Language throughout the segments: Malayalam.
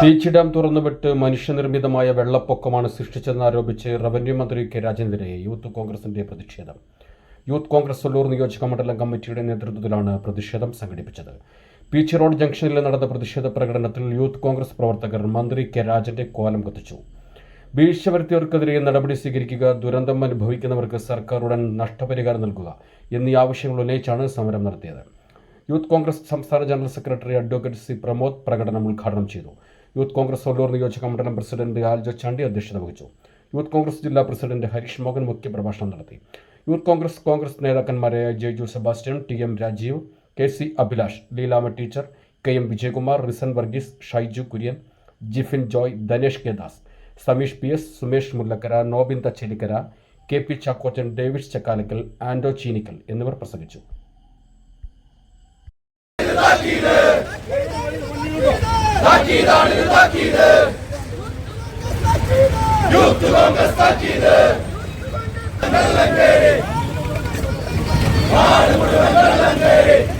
പീച്ചി ഡാം തുറന്നുവിട്ട് മനുഷ്യനിർമ്മിതമായ വെള്ളപ്പൊക്കമാണ് സൃഷ്ടിച്ചതെന്നാരോപിച്ച് റവന്യൂ മന്ത്രി കെ രാജേന്ദ്രയെ യൂത്ത് കോൺഗ്രസിന്റെ പ്രതിഷേധം. യൂത്ത് കോൺഗ്രസ് ഒല്ലൂർ നിയോജക മണ്ഡലം കമ്മിറ്റിയുടെ നേതൃത്വത്തിലാണ് പ്രതിഷേധം സംഘടിപ്പിച്ചത്. പീച്ചി റോഡ് ജംഗ്ഷനിൽ നടന്ന പ്രതിഷേധ പ്രകടനത്തിൽ യൂത്ത് കോൺഗ്രസ് പ്രവർത്തകർ മന്ത്രി കെ രാജന്റെ കോലം കത്തിച്ചു. വീഴ്ച വരുത്തിയവർക്കെതിരെ നടപടി സ്വീകരിക്കുക ദുരന്തം അനുഭവിക്കുന്നവർക്ക് സർക്കാർ ഉടൻ നഷ്ടപരിഹാരം നൽകുക എന്നീ ആവശ്യങ്ങൾ ഉന്നയിച്ചാണ് സമരം നടത്തിയത്. യൂത്ത് കോൺഗ്രസ് സംസ്ഥാന general secretary advocate C Pramod പ്രകടനം ഉദ്ഘാടനം ചെയ്തു. യൂത്ത് കോൺഗ്രസ് ഒല്ലൂർ നിയോജക മണ്ഡലം പ്രസിഡന്റ് ആൽജോ ചാണ്ടി അധ്യക്ഷത വഹിച്ചു. യൂത്ത് കോൺഗ്രസ് ജില്ലാ പ്രസിഡന്റ് ഹരീഷ് മോഹൻ മുഖ്യപ്രഭാഷണം നടത്തി. Youth Congress Congress നേതാക്കന്മാരായ Jaiju Sebastian T M Rajeev K C Abhilash Leelamma teacher K M Vijayakumar Risan Varghese Shaiju Kurian Jifin Joy Dhanesh K Das Sameesh P S Sumesh Mullakkara Nobin Thachelikkara K P Chakkochan David Chakkalakkal Ando Cheenikkal എന്നിവർ പ്രസംഗിച്ചു. മഴ പെയ്തിട്ടു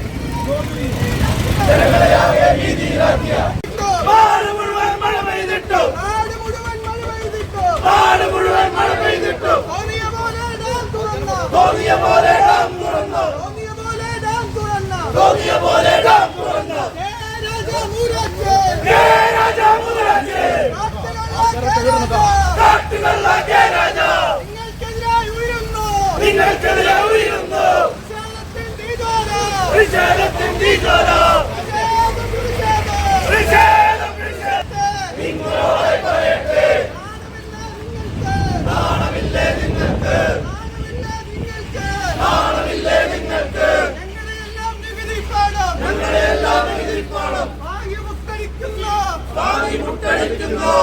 നിങ്ങൾക്കെതിരെ ഉയരുന്നു. പ്രതിഷേധത്തിൻ തീജ്വാല പ്രതിഷേധം പ്രതിഷേധം നിങ്ങളോട് പറയട്ടെ നാണമില്ലേ നിങ്ങൾക്ക് നാണമില്ലേ നിങ്ങൾക്ക് ഞങ്ങളെല്ലാം നികുതിപ്പാണം വാങ്ങി മുട്ടടിക്കുന്നു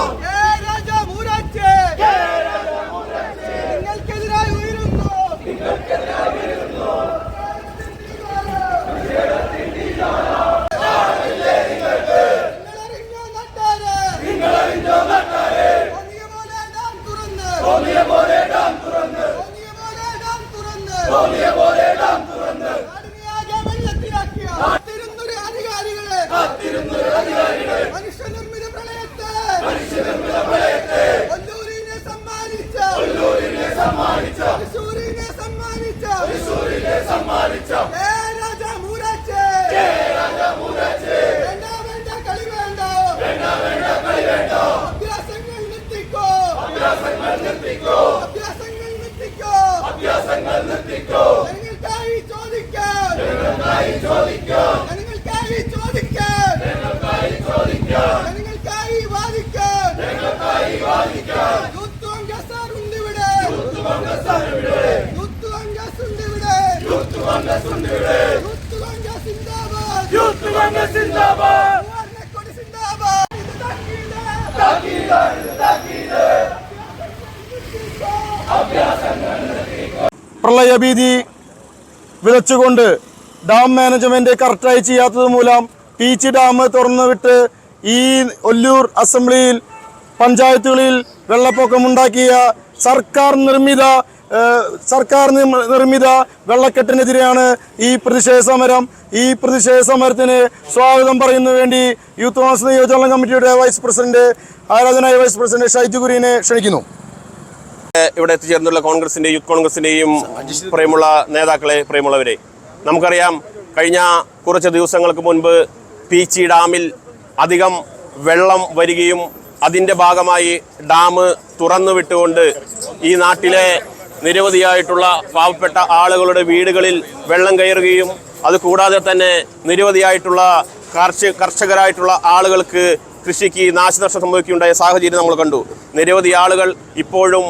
നിങ്ങൾക്കെതിരായി ഉയരുന്നു നിങ്ങളറിഞ്ഞോ നാട്ടാരെ? നിങ്ങളറിഞ്ഞോ നാട്ടാരെ തോന്നിയ പോലെ ഡാം തുറന്ന്. തോന്നിയ പോലെ ഡാം തുറന്ന് തോന്നിയ പോലെ ഡാം തുറന്ന്. തോന്നിയ പോലെ ഡാം തുറന്ന് നാടിനെയാകെ വെള്ളത്തിലാക്കിയ കാത്തിരുന്നൊരു അധികാരികളെ കാത്തിരുന്നൊരു അധികാരികളെ മനുഷ്യനിർമ്മിത പ്രളയത്തെ കൊല്ലൂരിനെ സമ്മാനിച്ച കൊല്ലൂരിനെ സമ്മാനിച്ച തൃശൂരിനെ സമ്മാനിച്ച തൃശൂരിനെ സമ്മാനിച്ച ഏ രാജാ മൂരാച്ചേ കെ രാജാ മൂരാച്ചെ വേണ്ട വേണ്ട കളി വേണ്ട വേണ്ട വേണ്ട കളി വേണ്ട അഭ്യാസങ്ങൾ നിർത്തിക്കോ അഭ്യാസങ്ങൾ നിർത്തിക്കോ അഭ്യാസങ്ങൾ നിർത്തിക്കോ അഭ്യാസങ്ങൾ നിർത്തിക്കോ ജനങ്ങൾക്കായി ചോദിക്കാൻ ഞങ്ങൾക്കായി ചോദിക്കാം ജനങ്ങൾക്കായി ചോദിക്കാൻ ഞങ്ങൾക്കായി ചോദിക്കാം ജനങ്ങൾക്കായി വാദിക്കാൻ ഞങ്ങൾക്കായി വാദിക്കാം യൂത്ത് കോൺഗ്രസ് ഉണ്ട് ഇവിടെ യൂത്ത് കോൺഗ്രസ് ആണ് ഇവിടെ യൂത്ത് കോൺഗ്രസ് ഉണ്ട് ഇവിടെ യൂത്ത് കോൺഗ്രസ് ഉണ്ട് ഇവിടെ യൂത്ത് കോൺഗ്രസ് സിന്ദാബാദ് യൂത്ത് കോൺഗ്രസ് സിന്ദാബാദ് മൂവാറിനെക്കൊടി സിന്ദാബാദ് ഇത് താക്കീത്. താക്കീതാണ് താക്കീത് പ്രളയഭീതി വിതച്ചുകൊണ്ട് ഡാം മാനേജ്മെന്റ് കറക്റ്റായി ചെയ്യാത്തത് മൂലം പീച്ച് ഡാം തുറന്നു വിട്ട് ഈ ഒല്ലൂർ അസംബ്ലിയിൽ പഞ്ചായത്തുകളിൽ വെള്ളപ്പൊക്കമുണ്ടാക്കിയ സർക്കാർ നിർമ്മിത സർക്കാർ നിർമ്മിത വെള്ളക്കെട്ടിനെതിരെയാണ് ഈ പ്രതിഷേധ സമരം. ഈ പ്രതിഷേധ സമരത്തിന് സ്വാഗതം പറയുന്നതിന് വേണ്ടി യൂത്ത് കോൺഗ്രസ് നിയോജക കമ്മിറ്റിയുടെ വൈസ് പ്രസിഡന്റ് ആരാധനായ വൈസ് പ്രസിഡന്റ് ഷൈജു കുര്യനെ ക്ഷണിക്കുന്നു. ഇവിടെ എത്തിച്ചേർന്നുള്ള കോൺഗ്രസിന്റെ യൂത്ത് കോൺഗ്രസിന്റെയും പ്രിയമുള്ള നേതാക്കളെ പ്രിയമുള്ളവരെ നമുക്കറിയാം കഴിഞ്ഞ കുറച്ച് ദിവസങ്ങൾക്ക് മുൻപ് പീച്ചി ഡാമിൽ അധികം വെള്ളം വരികയും അതിന്റെ ഭാഗമായി ഡാം തുറന്നു വിട്ടുകൊണ്ട് ഈ നാട്ടിലെ നിരവധിയായിട്ടുള്ള പാവപ്പെട്ട ആളുകളുടെ വീടുകളിൽ വെള്ളം കയറുകയും അതുകൂടാതെ തന്നെ നിരവധിയായിട്ടുള്ള കർഷക കർഷകരായിട്ടുള്ള ആളുകൾക്ക് കൃഷിക്ക് നാശനഷ്ടം സംഭവിക്കുകയുണ്ടായ സാഹചര്യം നമ്മൾ കണ്ടു. നിരവധി ആളുകൾ ഇപ്പോഴും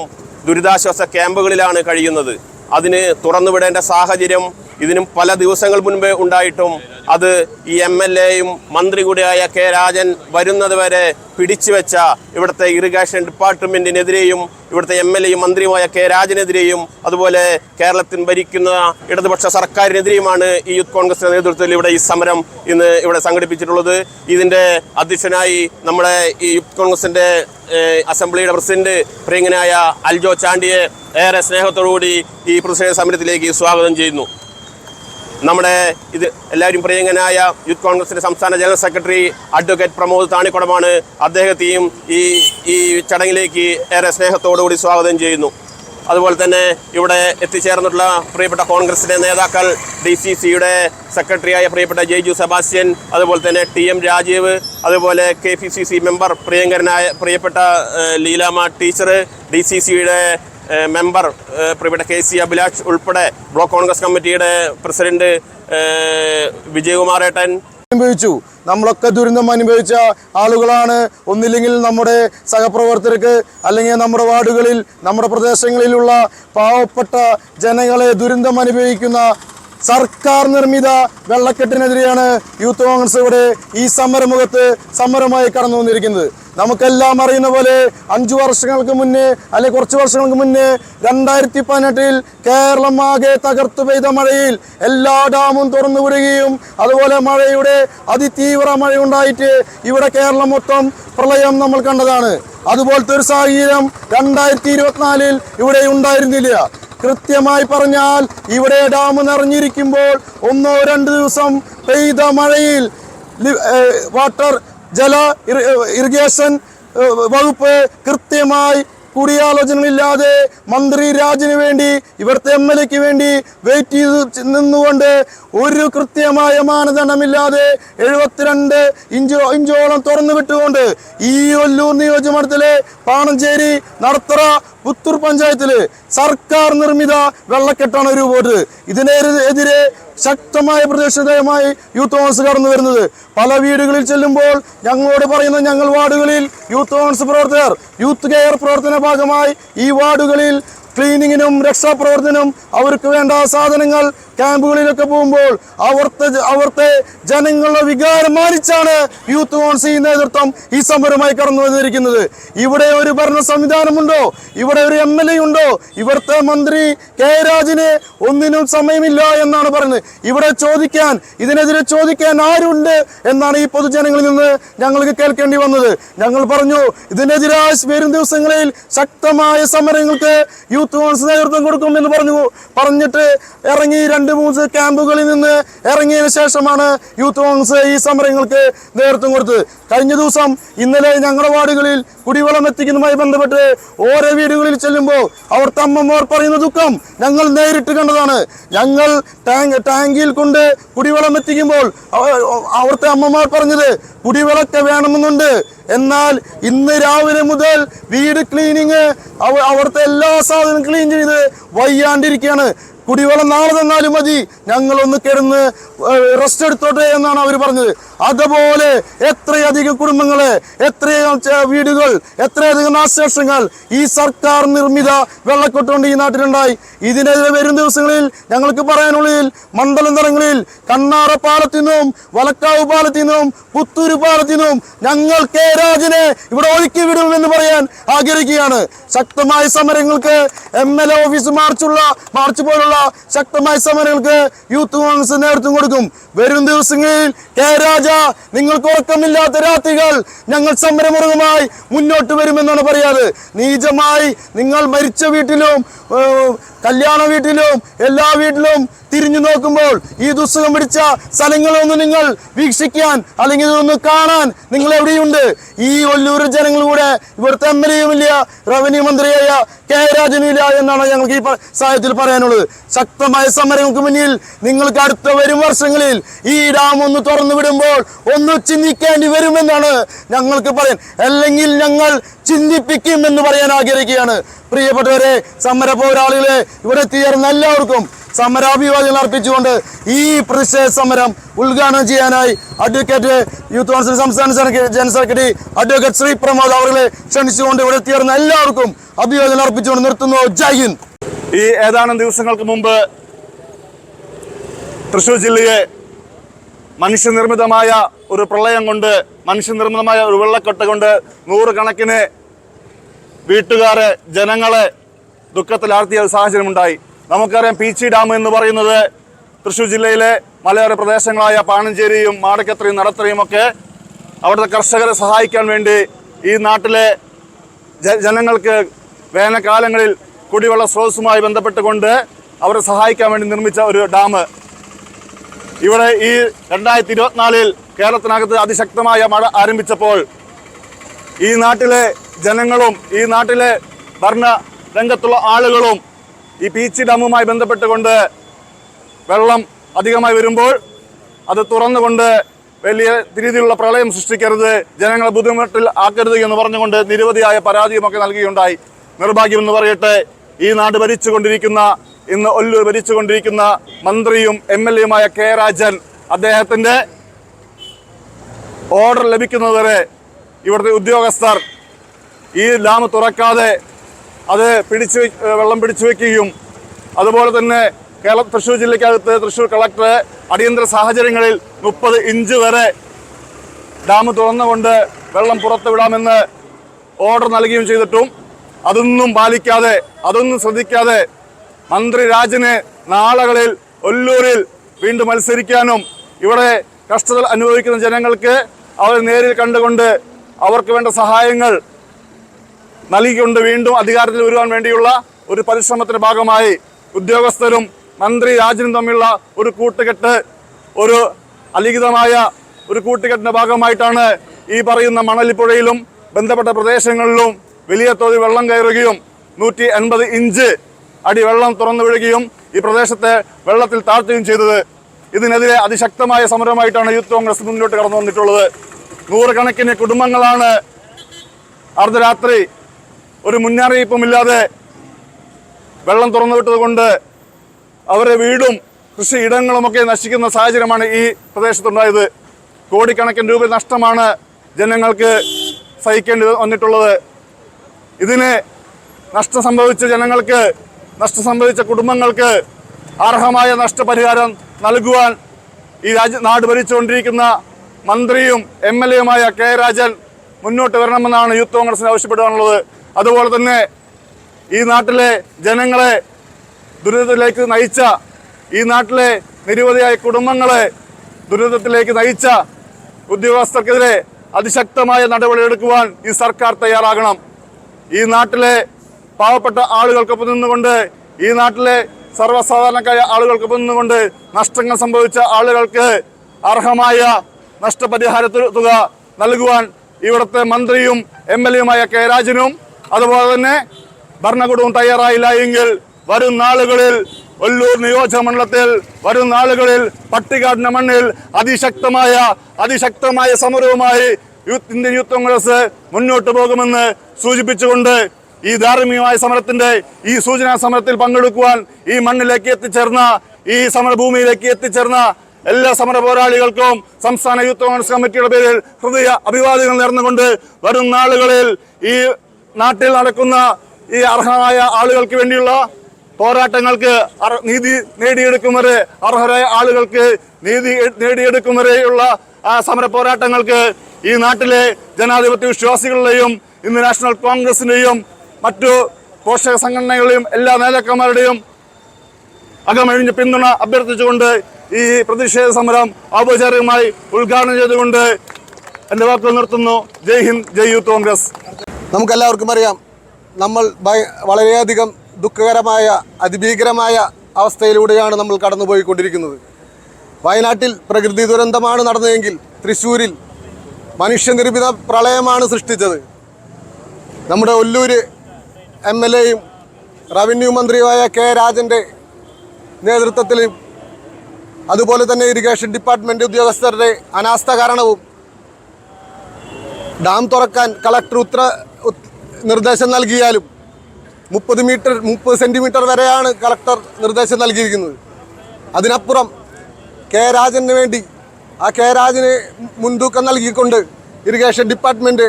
ദുരിതാശ്വാസ ക്യാമ്പുകളിലാണ് കഴിയുന്നത്. അതിന് തുറന്നുവിടേണ്ട സാഹചര്യം ഇതിനും പല ദിവസങ്ങൾ മുൻപേ ഉണ്ടായിട്ടും അത് ഈ എം എൽ എയും മന്ത്രി കൂടിയായ കെ രാജൻ വരുന്നത് വരെ പിടിച്ചു വെച്ച ഇവിടുത്തെ ഇറിഗേഷൻ ഡിപ്പാർട്ട്മെന്റിനെതിരെയും ഇവിടുത്തെ എം എൽ എയും മന്ത്രിയുമായ കെ രാജനെതിരെയും അതുപോലെ കേരളത്തിൽ ഭരിക്കുന്ന ഇടതുപക്ഷ സർക്കാരിനെതിരെയുമാണ് ഈ യൂത്ത് കോൺഗ്രസിന്റെ നേതൃത്വത്തിൽ ഇവിടെ ഈ സമരം ഇന്ന് ഇവിടെ സംഘടിപ്പിച്ചിട്ടുള്ളത്. ഇതിന്റെ അധ്യക്ഷനായി നമ്മുടെ ഈ യൂത്ത് കോൺഗ്രസിന്റെ അസംബ്ലിയുടെ പ്രസിഡന്റ് പ്രിയങ്കനായ അൽജോ ചാണ്ടിയെ ഏറെ സ്നേഹത്തോടുകൂടി ഈ പ്രതിഷേധ സമരത്തിലേക്ക് സ്വാഗതം ചെയ്യുന്നു. നമ്മുടെ ഇത് എല്ലാവരും പ്രിയങ്കനായ യൂത്ത് കോൺഗ്രസിന്റെ സംസ്ഥാന ജനറൽ സെക്രട്ടറി അഡ്വക്കേറ്റ് പ്രമോദ് താണിക്കുടമാണ് അദ്ദേഹത്തെയും ഈ ഈ ചടങ്ങിലേക്ക് ഏറെ സ്നേഹത്തോടുകൂടി സ്വാഗതം ചെയ്യുന്നു. അതുപോലെ തന്നെ ഇവിടെ എത്തിച്ചേർന്നിട്ടുള്ള പ്രിയപ്പെട്ട കോൺഗ്രസിന്റെ നേതാക്കൾ ഡി സി സിയുടെ സെക്രട്ടറിയായ പ്രിയപ്പെട്ട ജെയ്ജു സെബാസ്റ്റ്യൻ അതുപോലെ തന്നെ ടി എം രാജീവ് അതുപോലെ K P C C member പ്രിയങ്കരനായ പ്രിയപ്പെട്ട ലീലാമ ടീച്ചർ ഡി സി സിയുടെ മെമ്പർ പ്രിയപ്പെട്ട കെ സി അഭിലാഷ് ഉൾപ്പെടെ ബ്ലോക്ക് കോൺഗ്രസ് കമ്മിറ്റിയുടെ പ്രസിഡന്റ് വിജയകുമാർ ഏട്ടൻ അനുഭവിച്ചു. നമ്മളൊക്കെ ദുരന്തം അനുഭവിച്ച ആളുകളാണ്. ഒന്നില്ലെങ്കിൽ നമ്മുടെ സഹപ്രവർത്തകർക്ക് അല്ലെങ്കിൽ നമ്മുടെ വാർഡുകളിൽ നമ്മുടെ പ്രദേശങ്ങളിലുള്ള പാവപ്പെട്ട ജനങ്ങളെ ദുരന്തം അനുഭവിക്കുന്ന സർക്കാർ നിർമ്മിത വെള്ളക്കെട്ടിനെതിരെയാണ് യൂത്ത് കോൺഗ്രസ് ഇവിടെ ഈ സമരമുഖത്ത് സമരമായി കടന്നു വന്നിരിക്കുന്നത്. നമുക്കെല്ലാം അറിയുന്ന പോലെ അഞ്ചു വർഷങ്ങൾക്ക് മുന്നേ അല്ലെ കുറച്ച് വർഷങ്ങൾക്ക് മുന്നേ രണ്ടായിരത്തി പതിനെട്ടിൽ കേരളം ആകെ തകർത്തു പെയ്ത മഴയിൽ എല്ലാ ഡാമും തുറന്നു വിടുകയും അതുപോലെ മഴയുടെ അതിതീവ്ര മഴ ഉണ്ടായിട്ട് ഇവിടെ കേരളം മൊത്തം പ്രളയം നമ്മൾ കണ്ടതാണ്. അതുപോലത്തെ ഒരു സാഹചര്യം രണ്ടായിരത്തി ഇരുപത്തിനാലിൽ ഇവിടെ ഉണ്ടായിരുന്നില്ല. കൃത്യമായി പറഞ്ഞാൽ ഇവിടെ ഡാം നിറഞ്ഞിരിക്കുമ്പോൾ ഒന്നോ രണ്ട് ദിവസം പെയ്ത മഴയിൽ വാട്ടർ ജല ഇറിഗേഷൻ വകുപ്പ് കൃത്യമായി കൂടിയാലോചനകളില്ലാതെ മന്ത്രി രാജിന് വേണ്ടി ഇവിടുത്തെ എം എൽ എക്ക് വേണ്ടി വെയിറ്റ് ചെയ്ത് നിന്നുകൊണ്ട് ഒരു കൃത്യമായ മാനദണ്ഡമില്ലാതെ എഴുപത്തിരണ്ട് ഇഞ്ച് ഇഞ്ചോളം തുറന്നു വിട്ടുകൊണ്ട് ഈ ഒല്ലൂർ നിയോജകമണ്ഡലത്തിലെ പാണഞ്ചേരി നടത്തറ പുത്തൂർ പഞ്ചായത്തിൽ സർക്കാർ നിർമ്മിത വെള്ളക്കെട്ടാണ് ഒരു രൂപപ്പെട്ടത് ഇതിനെതിരെ ശക്തമായ പ്രതിഷേധമായി യൂത്ത് കോൺഗ്രസ് കടന്നു വരുന്നത്. പല വീടുകളിൽ ചെല്ലുമ്പോൾ ഞങ്ങളോട് പറയുന്ന ഞങ്ങൾ വാർഡുകളിൽ യൂത്ത് കോൺഗ്രസ് പ്രവർത്തകർ യൂത്ത് കെയർ പ്രവർത്തന ഭാഗമായി ഈ വാർഡുകളിൽ ക്ലീനിങ്ങിനും രക്ഷാപ്രവർത്തനം അവർക്ക് വേണ്ട സാധനങ്ങൾ ക്യാമ്പുകളിലൊക്കെ പോകുമ്പോൾ അവർത്തെ അവർത്തെ ജനങ്ങളുടെ വികാരം മാനിച്ചാണ് യൂത്ത് കോൺഗ്രസ് ഈ നേതൃത്വം ഈ സമരമായി കടന്നു വന്നിരിക്കുന്നത്. ഇവിടെ ഒരു ഭരണ സംവിധാനമുണ്ടോ? ഇവിടെ ഒരു എം എൽ എ ഉണ്ടോ? ഇവിടുത്തെ മന്ത്രി കെ രാജിന് ഒന്നിനും സമയമില്ല എന്നാണ് പറയുന്നത്. ഇവിടെ ചോദിക്കാൻ ഇതിനെതിരെ ചോദിക്കാൻ ആരുണ്ട് എന്നാണ് ഈ പൊതുജനങ്ങളിൽ നിന്ന് ഞങ്ങൾക്ക് കേൾക്കേണ്ടി വന്നത്. ഞങ്ങൾ പറഞ്ഞു ഇതിനെതിരായ വരും ദിവസങ്ങളിൽ ശക്തമായ സമരങ്ങൾക്ക് യൂത്ത് കോൺഗ്രസ് നേതൃത്വം കൊടുക്കും എന്ന് പറഞ്ഞു. പറഞ്ഞിട്ട് ഇറങ്ങി രണ്ട് മൂന്ന് ക്യാമ്പുകളിൽ നിന്ന് ഇറങ്ങിയതിനു ശേഷമാണ് യൂത്ത് കോൺഗ്രസ് ഈ സമരങ്ങൾക്ക് നേതൃത്വം കൊടുത്തത്. കഴിഞ്ഞ ദിവസം ഇന്നലെ ഞങ്ങളുടെ വാർഡുകളിൽ കുടിവെള്ളം എത്തിക്കുന്നതുമായി ബന്ധപ്പെട്ട് ഓരോ വീടുകളിൽ ചെല്ലുമ്പോൾ അവർ അമ്മമാർ പറയുന്ന ദുഃഖം ഞങ്ങൾ നേരിട്ട് കണ്ടതാണ്. ഞങ്ങൾ ടാങ്ക് ടാങ്കിൽ കൊണ്ട് കുടിവെള്ളം എത്തിക്കുമ്പോൾ അവിടുത്തെ അമ്മമാർ പറഞ്ഞത് കുടിവെള്ളമൊക്കെ വേണമെന്നുണ്ട്. എന്നാൽ ഇന്ന് രാവിലെ മുതൽ വീട് ക്ലീനിങ് അവ- അവിടുത്തെ എല്ലാ സാധനവും ക്ലീൻ ചെയ്ത് വയ്യാണ്ടിരിക്കുകയാണ്. കുടിവെള്ളം നാളെ തന്നാലും മതി. ഞങ്ങളൊന്ന് കിടന്ന് റെസ്റ്റ് എടുത്തോട്ടെ എന്നാണ് അവർ പറഞ്ഞത്. അതുപോലെ എത്രയധികം കുടുംബങ്ങളെ എത്രയധികം വീടുകൾ എത്രയധികം നാശനഷ്ടങ്ങൾ ഈ സർക്കാർ നിർമ്മിത വെള്ളക്കെട്ടുകൊണ്ട് ഈ നാട്ടിലുണ്ടായി. ഇതിനെതിരെ വരും ദിവസങ്ങളിൽ ഞങ്ങൾക്ക് പറയാനുള്ളിൽ മണ്ഡലം തലങ്ങളിൽ കണ്ണാറ പാലത്തിൽ നിന്നും വലക്കാവ് പാലത്തിൽ നിന്നും പുത്തൂര് പാലത്തിൽ നിന്നും ഞങ്ങൾ കെ രാജിനെ ഇവിടെ ഒഴുക്കി വിടുമെന്ന് പറയാൻ ആഗ്രഹിക്കുകയാണ്. ശക്തമായ സമരങ്ങൾക്ക് എം എൽ എ ഓഫീസ് മാർച്ചുള്ള മാർച്ച് പോലുള്ള ശക്തമായ സമരങ്ങൾക്ക് യൂത്ത് കോൺഗ്രസ് നേതൃത്വം കൊടുക്കും. വരും ദിവസങ്ങളിൽ കെ രാജ നിങ്ങൾക്ക് ഉറക്കമില്ലാത്ത രാത്രികൾ ഞങ്ങൾ സമരമുറകമായി മുന്നോട്ട് വരുമെന്നാണ് പറയാറ്. നീചമായി നിങ്ങൾ മരിച്ച വീട്ടിലും കല്യാണ വീട്ടിലും എല്ലാ വീട്ടിലും തിരിഞ്ഞു നോക്കുമ്പോൾ ഈ ദുസ്സുഖം പിടിച്ച സ്ഥലങ്ങളൊന്ന് നിങ്ങൾ വീക്ഷിക്കാൻ അല്ലെങ്കിൽ ഇതൊന്ന് കാണാൻ നിങ്ങൾ എവിടെയുണ്ട്? ഈ ഒല്ലൂർ ജനങ്ങൾ കൂടെ ഇവിടുത്തെ എം എൽ എയുമില്ല റവന്യൂ മന്ത്രിയായ കെ രാജനുമില്ല എന്നാണ് ഞങ്ങൾക്ക് ഈ സാഹചര്യത്തിൽ പറയാനുള്ളത്. ശക്തമായ സമരങ്ങൾക്ക് മുന്നിൽ നിങ്ങൾക്ക് അടുത്ത വരും വർഷങ്ങളിൽ ഈ ഡാം ഒന്ന് തുറന്നു വിടുമ്പോൾ ഒന്ന് ചിന്തിക്കേണ്ടി വരുമെന്നാണ് ഞങ്ങൾക്ക് പറയാൻ അല്ലെങ്കിൽ ഞങ്ങൾ ചിന്തിപ്പിക്കും എന്ന് പറയാൻ ആഗ്രഹിക്കുകയാണ്. പ്രിയപ്പെട്ടവരെ സമര പോരാളികളെ ഇവിടെ തീർന്ന എല്ലാവർക്കും സമരാഭിവാദ്യങ്ങൾ അർപ്പിച്ചുകൊണ്ട് ഈ പ്രതിഷേധ സമരം ഉദ്ഘാടനം ചെയ്യാനായി അഡ്വക്കേറ്റ് യൂത്ത് കൗൺസിൽ സംസ്ഥാന general secretary advocate Shri Pramod അവരെ ക്ഷണിച്ചുകൊണ്ട് ഇവിടെ തീർന്ന എല്ലാവർക്കും അഭിവാദ്യങ്ങൾ അർപ്പിച്ചുകൊണ്ട് നിർത്തുന്നു. ജയ് ഹിന്ദ്. ഈ ഏതാനും ദിവസങ്ങൾക്ക് മുമ്പ് തൃശ്ശൂർ ജില്ലയെ മനുഷ്യനിർമ്മിതമായ ഒരു പ്രളയം കൊണ്ട് മനുഷ്യനിർമ്മിതമായ ഒരു വെള്ളക്കെട്ട് കൊണ്ട് നൂറുകണക്കിന് വീട്ടുകാരെ ജനങ്ങളെ ദുഃഖത്തിലാഴ്ത്തിയ ഒരു സാഹചര്യമുണ്ടായി. നമുക്കറിയാം പീച്ചി ഡാം എന്ന് പറയുന്നത് തൃശ്ശൂർ ജില്ലയിലെ മലയോര പ്രദേശങ്ങളായ പാണഞ്ചേരിയും മാടക്കത്രയും നടത്തറയും ഒക്കെ അവിടുത്തെ കർഷകരെ സഹായിക്കാൻ വേണ്ടി ഈ നാട്ടിലെ ജനങ്ങൾക്ക് വേനൽക്കാലങ്ങളിൽ കുടിവെള്ള സ്രോതസ്സുമായി ബന്ധപ്പെട്ടുകൊണ്ട് അവരെ സഹായിക്കാൻ വേണ്ടി നിർമ്മിച്ച ഒരു ഡാം. ഇവിടെ ഈ രണ്ടായിരത്തി ഇരുപത്തിനാലിൽ കേരളത്തിനകത്ത് അതിശക്തമായ മഴ ആരംഭിച്ചപ്പോൾ ഈ നാട്ടിലെ ജനങ്ങളും ഈ നാട്ടിലെ ഭരണ രംഗത്തുള്ള ആളുകളും ഈ പീച്ചി ഡാമുമായി ബന്ധപ്പെട്ടുകൊണ്ട് വെള്ളം അധികമായി വരുമ്പോൾ അത് തുറന്നുകൊണ്ട് വലിയ രീതിയിലുള്ള പ്രളയം സൃഷ്ടിക്കരുത് ജനങ്ങളെ ബുദ്ധിമുട്ടിൽ ആക്കരുത് എന്ന് പറഞ്ഞുകൊണ്ട് നിരവധിയായ പരാതിയുമൊക്കെ നൽകുകയുണ്ടായി നിർഭാഗ്യമെന്ന് പറയട്ടെ ഈ നാട് ഭരിച്ചുകൊണ്ടിരിക്കുന്ന ഇന്ന് ഒല്ലൂർ ഭരിച്ചുകൊണ്ടിരിക്കുന്ന മന്ത്രിയും എം എൽ എയുമായ കെ രാജൻ അദ്ദേഹത്തിന്റെ ഓർഡർ ലഭിക്കുന്നതുവരെ ഇവിടുത്തെ ഉദ്യോഗസ്ഥർ ഈ ഡാം തുറക്കാതെ അത് പിടിച്ചു വെള്ളം പിടിച്ചു വയ്ക്കുകയും അതുപോലെ തന്നെ കേരള തൃശ്ശൂർ ജില്ലയ്ക്കകത്ത് തൃശ്ശൂർ കളക്ടർ അടിയന്തര സാഹചര്യങ്ങളിൽ മുപ്പത് ഇഞ്ച് വരെ ഡാം തുറന്നുകൊണ്ട് വെള്ളം പുറത്തുവിടാമെന്ന് ഓർഡർ നൽകുകയും ചെയ്തിട്ടും അതൊന്നും പാലിക്കാതെ അതൊന്നും ശ്രദ്ധിക്കാതെ മന്ത്രി രാജന് നാളകളിൽ ഒല്ലൂരിൽ വീണ്ടും മത്സരിക്കാനും ഇവിടെ കഷ്ടത അനുഭവിക്കുന്ന ജനങ്ങൾക്ക് അവർ നേരിൽ കണ്ടുകൊണ്ട് അവർക്ക് വേണ്ട സഹായങ്ങൾ നൽകിക്കൊണ്ട് വീണ്ടും അധികാരത്തിൽ വരുവാൻ വേണ്ടിയുള്ള ഒരു പരിശ്രമത്തിന്റെ ഭാഗമായി ഉദ്യോഗസ്ഥരും മന്ത്രി രാജനും തമ്മിലുള്ള ഒരു കൂട്ടുകെട്ട് ഒരു അലിഖിതമായ ഒരു കൂട്ടുകെട്ടിന്റെ ഭാഗമായിട്ടാണ് ഈ പറയുന്ന മണലിപ്പുഴയിലും ബന്ധപ്പെട്ട പ്രദേശങ്ങളിലും വലിയ തോതിൽ വെള്ളം കയറുകയും നൂറ്റി എൺപത് ഇഞ്ച് അടി വെള്ളം തുറന്നു വീഴുകയും ഈ പ്രദേശത്തെ വെള്ളത്തിൽ താഴ്ത്തുകയും ചെയ്തത്. ഇതിനെതിരെ അതിശക്തമായ സമരമായിട്ടാണ് യൂത്ത് കോൺഗ്രസ് മുന്നോട്ട് കടന്നു വന്നിട്ടുള്ളത്. നൂറുകണക്കിന് കുടുംബങ്ങളാണ് അർദ്ധരാത്രി ഒരു മുന്നറിയിപ്പുമില്ലാതെ വെള്ളം തുറന്നു വിട്ടത് കൊണ്ട് അവരുടെ വീടും കൃഷിയിടങ്ങളുമൊക്കെ നശിക്കുന്ന സാഹചര്യമാണ് ഈ പ്രദേശത്തുണ്ടായത്. കോടിക്കണക്കിന് രൂപ നഷ്ടമാണ് ജനങ്ങൾക്ക് സഹിക്കേണ്ടി വന്നിട്ടുള്ളത്. ഇതിന് നഷ്ടം സംഭവിച്ച ജനങ്ങൾക്ക് നഷ്ടം സംഭവിച്ച കുടുംബങ്ങൾക്ക് അർഹമായ നഷ്ടപരിഹാരം നൽകുവാൻ ഈ രാജ്യ നാട് ഭരിച്ചുകൊണ്ടിരിക്കുന്ന മന്ത്രിയും എം എൽ എയുമായ കെ രാജൻ മുന്നോട്ട് വരണമെന്നാണ് യൂത്ത് കോൺഗ്രസിന് ആവശ്യപ്പെടുവാനുള്ളത് അതുപോലെ തന്നെ ഈ നാട്ടിലെ ജനങ്ങളെ ദുരിതത്തിലേക്ക് നയിച്ച ഈ നാട്ടിലെ നിരവധിയായ കുടുംബങ്ങളെ ദുരിതത്തിലേക്ക് നയിച്ച ഉദ്യോഗസ്ഥർക്കെതിരെ അതിശക്തമായ നടപടിയെടുക്കുവാൻ ഈ സർക്കാർ തയ്യാറാകണം. ഈ നാട്ടിലെ പാവപ്പെട്ട ആളുകൾക്കൊപ്പം നിന്നുകൊണ്ട് ഈ നാട്ടിലെ സർവസാധാരണക്കാരായ ആളുകൾക്കൊപ്പം നിന്നുകൊണ്ട് നഷ്ടങ്ങൾ സംഭവിച്ച ആളുകൾക്ക് അർഹമായ നഷ്ടപരിഹാര തുക നൽകുവാൻ ഇവിടുത്തെ മന്ത്രിയും എം എൽ എയുമായ കെ രാജനും അതുപോലെ തന്നെ ഭരണകൂടവും തയ്യാറായില്ല എങ്കിൽ വരും നാളുകളിൽ ഒല്ലൂർ നിയോജക മണ്ഡലത്തിൽ വരും നാളുകളിൽ പട്ടികാടിന്റെ മണ്ണിൽ അതിശക്തമായ അതിശക്തമായ സമരവുമായി യൂത്ത് ഇന്ത്യൻ യൂത്ത് കോൺഗ്രസ് മുന്നോട്ട് പോകുമെന്ന് സൂചിപ്പിച്ചുകൊണ്ട് ഈ ധാർമ്മികമായ സമരത്തിന്റെ ഈ സൂചനാ സമരത്തിൽ പങ്കെടുക്കുവാൻ ഈ മണ്ണിലേക്ക് എത്തിച്ചേർന്ന ഈ സമരഭൂമിയിലേക്ക് എത്തിച്ചേർന്ന എല്ലാ സമര പോരാളികൾക്കും സംസ്ഥാന യൂത്ത് കോൺഗ്രസ് കമ്മിറ്റിയുടെ പേരിൽ ഹൃദയ അഭിവാദ്യങ്ങൾ നേർന്നുകൊണ്ട് വരും നാളുകളിൽ ഈ നാട്ടിൽ നടക്കുന്ന ഈ അർഹമായ ആളുകൾക്ക് വേണ്ടിയുള്ള പോരാട്ടങ്ങൾക്ക് നീതി നേടിയെടുക്കും വരെ അർഹരായ ആളുകൾക്ക് നീതി നേടിയെടുക്കും വരെയുള്ള ആ സമര പോരാട്ടങ്ങൾക്ക് ഈ നാട്ടിലെ ജനാധിപത്യ വിശ്വാസികളുടെയും ഇന്ന് നാഷണൽ കോൺഗ്രസിന്റെയും മറ്റു പോഷക സംഘടനകളുടെയും എല്ലാ നേതാക്കന്മാരുടെയും അകമഴിഞ്ഞ് പിന്തുണ അഭ്യർത്ഥിച്ചുകൊണ്ട് ഈ പ്രതിഷേധ സമരം ഔപചാരികമായി ഉദ്ഘാടനം ചെയ്തുകൊണ്ട് എന്റെ വാക്കുകൾ നിർത്തുന്നു. ജയ് ഹിന്ദ് ജയ് യൂത്ത് കോൺഗ്രസ്. നമുക്കെല്ലാവർക്കും അറിയാം നമ്മൾ വളരെയധികം ദുഃഖകരമായ അതിഭീകരമായ അവസ്ഥയിലൂടെയാണ് നമ്മൾ കടന്നുപോയിക്കൊണ്ടിരിക്കുന്നത്. വയനാട്ടിൽ പ്രകൃതി ദുരന്തമാണ് നടന്നതെങ്കിൽ തൃശ്ശൂരിൽ മനുഷ്യനിർമ്മിത പ്രളയമാണ് സൃഷ്ടിച്ചത്. നമ്മുടെ ഒല്ലൂര് എം എൽ എയും റവന്യൂ മന്ത്രിയുമായ കെ രാജന്റെ നേതൃത്വത്തിലും അതുപോലെ തന്നെ ഇറിഗേഷൻ ഡിപ്പാർട്ട്മെന്റ് ഉദ്യോഗസ്ഥരുടെ അനാസ്ഥ കാരണവും ഡാം തുറക്കാൻ കളക്ടർ ഉത്തര നിർദ്ദേശം നൽകിയാലും മുപ്പത് മീറ്റർ മുപ്പത് സെന്റിമീറ്റർ വരെയാണ് കളക്ടർ നിർദ്ദേശം നൽകിയിരിക്കുന്നത്. അതിനപ്പുറം കെ രാജന് വേണ്ടി ആ കെ രാജന് മുൻതൂക്കം നൽകിക്കൊണ്ട് ഇറിഗേഷൻ ഡിപ്പാർട്ട്മെന്റ്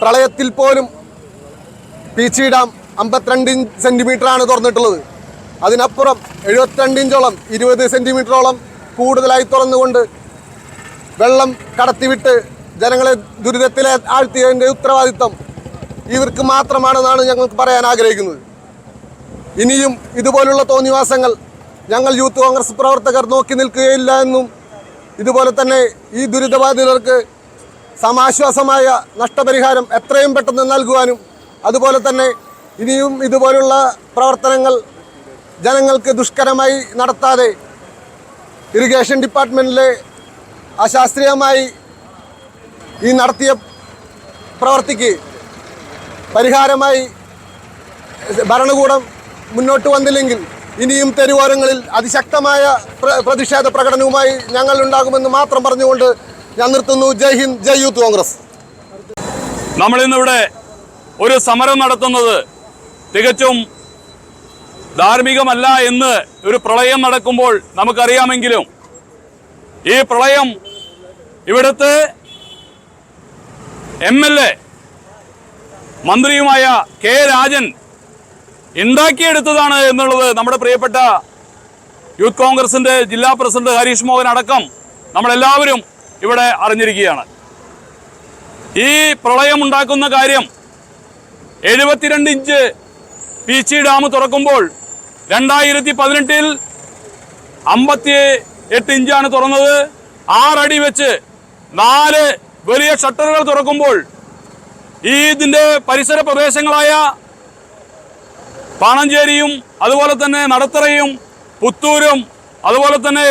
പ്രളയത്തിൽ പോലും പീച്ചി ഡാം അമ്പത്തിരണ്ട് സെന്റിമീറ്ററാണ് തുറന്നിട്ടുള്ളത്. അതിനപ്പുറം എഴുപത്തിരണ്ട് ഇഞ്ചോളം ഇരുപത് സെന്റിമീറ്ററോളം കൂടുതലായി തുറന്നുകൊണ്ട് വെള്ളം കടത്തിവിട്ട് ജനങ്ങളെ ദുരിതത്തിലെ ആഴ്ത്തിയതിന്റെ ഉത്തരവാദിത്വം ഇവർക്ക് മാത്രമാണെന്നാണ് ഞങ്ങൾക്ക് പറയാൻ ആഗ്രഹിക്കുന്നത്. ഇനിയും ഇതുപോലുള്ള തോന്നിവാസങ്ങൾ ഞങ്ങൾ യൂത്ത് കോൺഗ്രസ് പ്രവർത്തകർ നോക്കി നിൽക്കുകയില്ല എന്നും ഇതുപോലെ തന്നെ ഈ ദുരിതബാധിതർക്ക് സമാശ്വാസമായ നഷ്ടപരിഹാരം എത്രയും പെട്ടെന്ന് നൽകുവാനും അതുപോലെ തന്നെ ഇനിയും ഇതുപോലുള്ള പ്രവർത്തനങ്ങൾ ജനങ്ങൾക്ക് ദുഷ്കരമായി നടത്താതെ ഇറിഗേഷൻ ഡിപ്പാർട്ട്മെന്റിലെ അശാസ്ത്രീയമായി ഈ നടത്തിയ പ്രവർത്തിക്ക് പരിഹാരമായി ഭരണകൂടം മുന്നോട്ട് വന്നില്ലെങ്കിൽ ഇനിയും തെരുവോരങ്ങളിൽ അതിശക്തമായ പ്രതിഷേധ പ്രകടനവുമായി ഞങ്ങൾ ഉണ്ടാകുമെന്ന് മാത്രം പറഞ്ഞുകൊണ്ട് ഞാൻ നിർത്തുന്നു. ജയ് ഹിന്ദ് ജയ് യൂത്ത് കോൺഗ്രസ്. നമ്മൾ ഇന്നിവിടെ ഒരു സമരം നടത്തുന്നത് തികച്ചും ധാർമ്മികമല്ല എന്ന് ഒരു പ്രളയം നടക്കുമ്പോൾ നമുക്കറിയാമെങ്കിലും ഈ പ്രളയം ഇവിടുത്തെ എം എൽ എ മന്ത്രിയുമായ കെ രാജൻ ഉണ്ടാക്കിയെടുത്തതാണ് എന്നുള്ളത് നമ്മുടെ പ്രിയപ്പെട്ട യൂത്ത് കോൺഗ്രസിന്റെ ജില്ലാ പ്രസിഡന്റ് ഹരീഷ് മോഹൻ അടക്കം നമ്മളെല്ലാവരും ഇവിടെ അറിഞ്ഞിരിക്കുകയാണ്. ഈ പ്രളയം ഉണ്ടാക്കുന്ന കാര്യം എഴുപത്തിരണ്ട് ഇഞ്ച് പീച്ചി ഡാം തുറക്കുമ്പോൾ രണ്ടായിരത്തി പതിനെട്ടിൽ അമ്പത്തി എട്ട് ഇഞ്ചാണ് തുറന്നത്. ആറടി വെച്ച് നാല് വലിയ ഷട്ടറുകൾ തുറക്കുമ്പോൾ ഈ ഇതിന്റെ പരിസര പ്രദേശങ്ങളായ പാണഞ്ചേരിയും അതുപോലെ തന്നെ നടത്തറയും പുത്തൂരും അതുപോലെ തന്നെ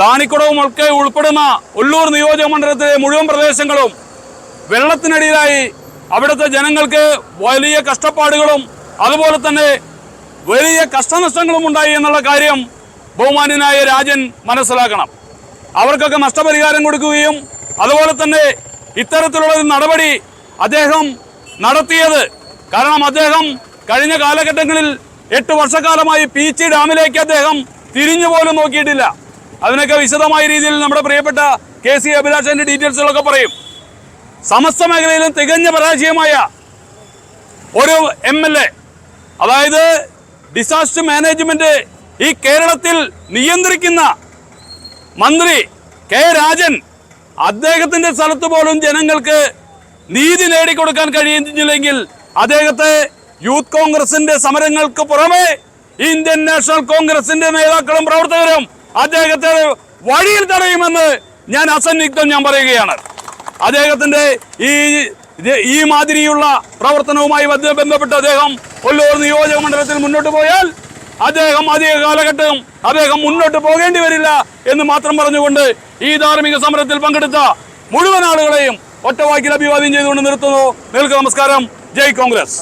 ദാനിക്കുടവും ഒക്കെ ഉൾപ്പെടുന്ന ഉള്ളൂർ നിയോജക മണ്ഡലത്തിലെ മുഴുവൻ പ്രദേശങ്ങളും വെള്ളത്തിനടിയിലായി അവിടുത്തെ ജനങ്ങൾക്ക് വലിയ കഷ്ടപ്പാടുകളും അതുപോലെ തന്നെ വലിയ കഷ്ടനഷ്ടങ്ങളും ഉണ്ടായി എന്നുള്ള കാര്യം ബഹുമാന്യനായ രാജൻ മനസ്സിലാക്കണം. അവർക്കൊക്കെ നഷ്ടപരിഹാരം കൊടുക്കുകയും അതുപോലെ തന്നെ ഇത്തരത്തിലുള്ള ഒരു നടപടി അദ്ദേഹം നടത്തിയത്. കാരണം അദ്ദേഹം കഴിഞ്ഞ കാലഘട്ടങ്ങളിൽ എട്ട് വർഷക്കാലമായി പീച്ചി ഡാമിലേക്ക് അദ്ദേഹം തിരിഞ്ഞു പോലും നോക്കിയിട്ടില്ല. അതിനൊക്കെ വിശദമായ രീതിയിൽ നമ്മുടെ പ്രിയപ്പെട്ട കെ സി അഭിലാഷന്റെ ഡീറ്റെയിൽസുകളൊക്കെ പറയും. സമസ്ത മേഖലയിലും തികഞ്ഞ പരാജയമായ ഒരു എം എൽ എ അതായത് ഡിസാസ്റ്റർ മാനേജ്മെന്റ് ഈ കേരളത്തിൽ നിയന്ത്രിക്കുന്ന മന്ത്രി കെ രാജൻ അദ്ദേഹത്തിന്റെ സ്ഥലത്ത് പോലും ജനങ്ങൾക്ക് നീതി നേടിക്കൊടുക്കാൻ കഴിയുന്നില്ലെങ്കിൽ അദ്ദേഹത്തെ യൂത്ത് കോൺഗ്രസിന്റെ സമരങ്ങൾക്ക് പുറമെ ഇന്ത്യൻ നാഷണൽ കോൺഗ്രസിന്റെ നേതാക്കളും പ്രവർത്തകരും അദ്ദേഹത്തെ വഴിയിൽ തടയുമെന്ന് ഞാൻ അസന്നിഗ്ധം ഞാൻ പറയുകയാണ്. അദ്ദേഹത്തിന്റെ ഈ ഈ മാതിരിയുള്ള പ്രവർത്തനവുമായി ബന്ധ- ബന്ധപ്പെട്ട് അദ്ദേഹം കൊല്ലൂർ നിയോജക മണ്ഡലത്തിൽ മുന്നോട്ട് പോയാൽ അദ്ദേഹം അധിക കാലഘട്ടം അദ്ദേഹം മുന്നോട്ട് പോകേണ്ടി വരില്ല എന്ന് മാത്രം പറഞ്ഞുകൊണ്ട് ഈ ധാർമ്മിക സമരത്തിൽ പങ്കെടുത്ത മുഴുവൻ ആളുകളെയും ഒറ്റവാക്കിൽ അഭിവാദ്യം ചെയ്തുകൊണ്ട് നിർത്തുന്നു. നിങ്ങൾക്ക് നമസ്കാരം. ജയ് കോൺഗ്രസ്.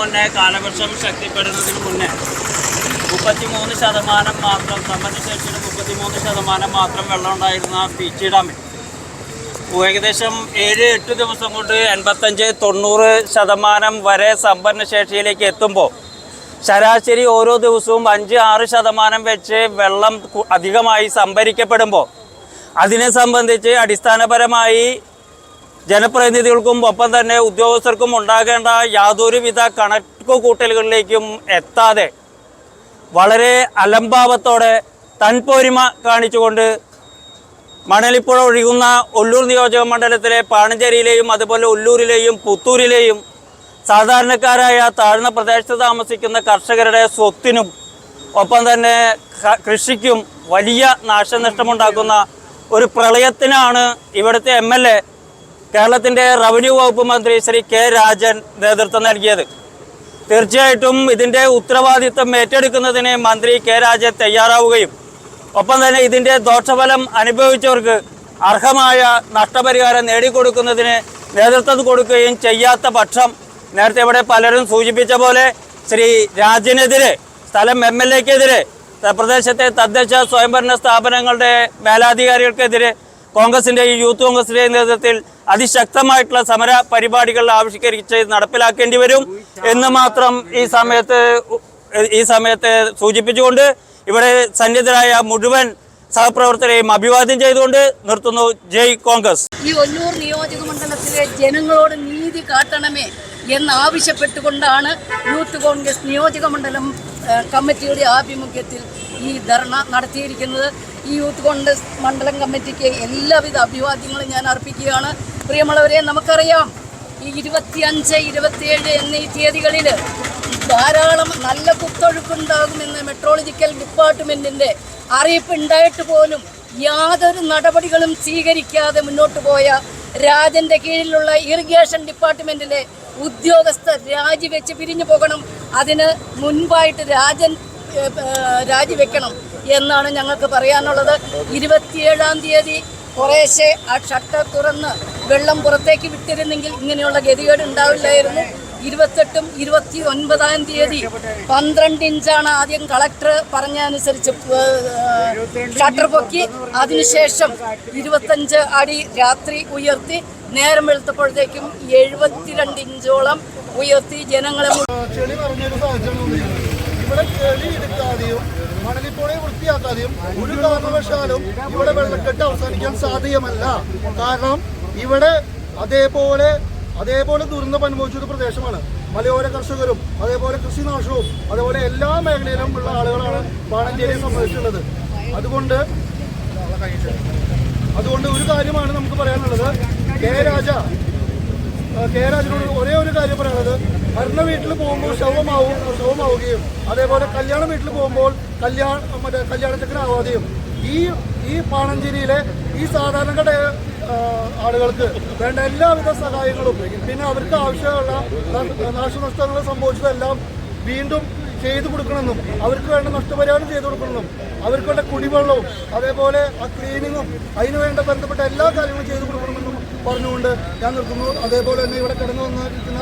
മുന്നേ കാലവർഷം ശക്തിപ്പെടുന്നതിന് മുന്നേ മുപ്പത്തിമൂന്ന് ശതമാനം മാത്രം സംഭരണശേഷിയുടെ മുപ്പത്തിമൂന്ന് ശതമാനം മാത്രം വെള്ളം ഉണ്ടായിരുന്ന പീച്ചി ഡാമിൽ. ഏകദേശം ഏഴ് എട്ട് ദിവസം കൊണ്ട് എൺപത്തഞ്ച് തൊണ്ണൂറ് ശതമാനം വരെ സമ്പന്നശേഷിയിലേക്ക് എത്തുമ്പോൾ ശരാശരി ഓരോ ദിവസവും അഞ്ച് ആറ് ശതമാനം വെച്ച് വെള്ളം അധികമായി സംഭരിക്കപ്പെടുമ്പോൾ അതിനെ സംബന്ധിച്ച് അടിസ്ഥാനപരമായി ജനപ്രതിനിധികൾക്കും ഒപ്പം തന്നെ ഉദ്യോഗസ്ഥർക്കും ഉണ്ടാകേണ്ട യാതൊരുവിധ കണക്ക് കൂട്ടലുകളിലേക്കും എത്താതെ വളരെ അലംഭാവത്തോടെ തൻപോരിമ കാണിച്ചുകൊണ്ട് മണലിപ്പുഴ ഒഴുകുന്ന ഒല്ലൂർ നിയോജക മണ്ഡലത്തിലെ പാണഞ്ചേരിയിലെയും അതുപോലെ ഒല്ലൂരിലെയും പുത്തൂരിലെയും സാധാരണക്കാരായ താഴ്ന്ന പ്രദേശത്ത് താമസിക്കുന്ന കർഷകരുടെ സ്വത്തിനും ഒപ്പം തന്നെ കൃഷിക്കും വലിയ നാശനഷ്ടമുണ്ടാക്കുന്ന ഒരു പ്രളയത്തിനാണ് ഇവിടുത്തെ എം എൽ എ കേരളത്തിന്റെ റവന്യൂ വകുപ്പ് മന്ത്രി ശ്രീ കെ രാജൻ നേതൃത്വം നൽകിയത്. തീർച്ചയായിട്ടും ഇതിന്റെ ഉത്തരവാദിത്വം ഏറ്റെടുക്കുന്നതിന് മന്ത്രി കെ രാജൻ തയ്യാറാവുകയും ഒപ്പം തന്നെ ഇതിന്റെ ദോഷഫലം അനുഭവിച്ചവർക്ക് അർഹമായ നഷ്ടപരിഹാരം നേടിക്കൊടുക്കുന്നതിന് നേതൃത്വം കൊടുക്കുകയും ചെയ്യാത്ത പക്ഷം നേരത്തെ ഇവിടെ പലരും സൂചിപ്പിച്ച പോലെ ശ്രീ രാജിനെതിരെ സ്ഥലം എം എൽ എക്കെതിരെ പ്രദേശത്തെ തദ്ദേശ സ്വയംഭരണ സ്ഥാപനങ്ങളുടെ മേലാധികാരികൾക്കെതിരെ കോൺഗ്രസിന്റെയും യൂത്ത് കോൺഗ്രസിന്റെ നേതൃത്വത്തിൽ അതിശക്തമായിട്ടുള്ള സമര പരിപാടികൾ ആവിഷ്കരിച്ച് നടപ്പിലാക്കേണ്ടി വരും എന്ന് മാത്രം ഈ സമയത്ത് ഈ സമയത്ത് സൂചിപ്പിച്ചുകൊണ്ട് ഇവിടെ സന്നിധരായ മുഴുവൻ സഹപ്രവർത്തകരെയും അഭിവാദ്യം ചെയ്തുകൊണ്ട് നിർത്തുന്നു ജയ് കോൺഗ്രസ്. ഈ ഒന്നൂർ നിയോജക മണ്ഡലത്തിലെ ജനങ്ങളോട് നീതി കാട്ടണമേ എന്നാവശ്യപ്പെട്ടുകൊണ്ടാണ് യൂത്ത് കോൺഗ്രസ് നിയോജക മണ്ഡലം കമ്മിറ്റിയുടെ ആഭിമുഖ്യത്തിൽ ഈ ധർണ നടത്തിയിരിക്കുന്നത്. ഈ യൂത്ത് കോൺഗ്രസ് മണ്ഡലം കമ്മിറ്റിക്ക് എല്ലാവിധ അഭിവാദ്യങ്ങളും ഞാൻ അർപ്പിക്കുകയാണ്. പ്രിയമുള്ളവരെ നമുക്കറിയാം ഈ ഇരുപത്തിയഞ്ച് ഇരുപത്തിയേഴ് എന്നീ തീയതികളിൽ ധാരാളം നല്ല കുത്തൊഴുക്കുണ്ടാകുമെന്ന് മെട്രോളജിക്കൽ ഡിപ്പാർട്ട്മെന്റിന്റെ അറിയിപ്പ് ഉണ്ടായിട്ട് പോലും യാതൊരു നടപടികളും സ്വീകരിക്കാതെ മുന്നോട്ട് പോയ രാജന്റെ കീഴിലുള്ള ഇറിഗേഷൻ ഡിപ്പാർട്ട്മെന്റിലെ ഉദ്യോഗസ്ഥർ രാജിവെച്ച് പിരിഞ്ഞു പോകണം. അതിന് മുൻപായിട്ട് രാജൻ രാജിവെക്കണം. എന്നാണ് ഞങ്ങൾക്ക് പറയാനുള്ളത്. ഇരുപത്തിയേഴാം തീയതി കുറേശ്ശെ ആ ഷട്ടർ തുറന്ന് വെള്ളം പുറത്തേക്ക് വിട്ടിരുന്നെങ്കിൽ ഇങ്ങനെയുള്ള ഗതികേട് ഉണ്ടാവില്ലായിരുന്നു. ഇരുപത്തെട്ടും ഇരുപത്തി ഒൻപതാം തീയതി പന്ത്രണ്ട് ഇഞ്ചാണ് ആദ്യം കളക്ടർ പറഞ്ഞ അനുസരിച്ച് ഷട്ടർ പൊക്കി അതിനുശേഷം ഇരുപത്തഞ്ച് അടി രാത്രി ഉയർത്തി നേരം വെളുത്തപ്പോഴത്തേക്കും എഴുപത്തിരണ്ട് ഇഞ്ചോളം ഉയർത്തി ജനങ്ങളെ ഇവിടെ ചെളി എടുക്കാതെയും മണലിപ്പോളെ വൃത്തിയാക്കാതെയും ഒരു കാരണവശാലും ഇവിടെ വെള്ളക്കെട്ട് അവസാനിക്കാൻ സാധ്യമല്ല. കാരണം ഇവിടെ അതേപോലെ അതേപോലെ ദുരന്തം അനുഭവിച്ചൊരു പ്രദേശമാണ്. മലയോര കർഷകരും അതേപോലെ കൃഷിനാശവും അതേപോലെ എല്ലാ മേഖലയിലും ഉള്ള ആളുകളാണ് പാണഞ്ചേരിയെ സംബന്ധിച്ചുള്ളത്. അതുകൊണ്ട് അതുകൊണ്ട് ഒരു കാര്യമാണ് നമുക്ക് പറയാനുള്ളത്. കെ രാജ ആ, കെ ഒരേ ഒരു കാര്യം പറയുന്നത് മരണ വീട്ടിൽ പോകുമ്പോൾ ശവമാവും ശവമാവുകയും അതേപോലെ കല്യാണ വീട്ടിൽ പോകുമ്പോൾ കല്യാണ മറ്റേ കല്യാണച്ചക്കനാവാതെയും ഈ ഈ പാണഞ്ചേരിയിലെ ഈ സാധാരണ ആ, ആളുകൾക്ക് വേണ്ട എല്ലാവിധ സഹായങ്ങളും പിന്നെ അവർക്ക് ആവശ്യമുള്ള നാശനഷ്ടങ്ങൾ സംഭവിച്ചതെല്ലാം വീണ്ടും ചെയ്തു കൊടുക്കണമെന്നും അവർക്ക് വേണ്ട നഷ്ടപരിഹാരം ചെയ്തു കൊടുക്കണമെന്നും അവർക്ക് വേണ്ട കുടിവെള്ളവും അതേപോലെ ആ ക്ലീനിങ്ങും അതിന് വേണ്ട ബന്ധപ്പെട്ട എല്ലാ കാര്യങ്ങളും ചെയ്തു കൊടുക്കണമെന്നും പറഞ്ഞുകൊണ്ട് ഞാൻ നിൽക്കുന്നു. അതേപോലെ തന്നെ ഇവിടെ കടന്നു വന്നിരിക്കുന്ന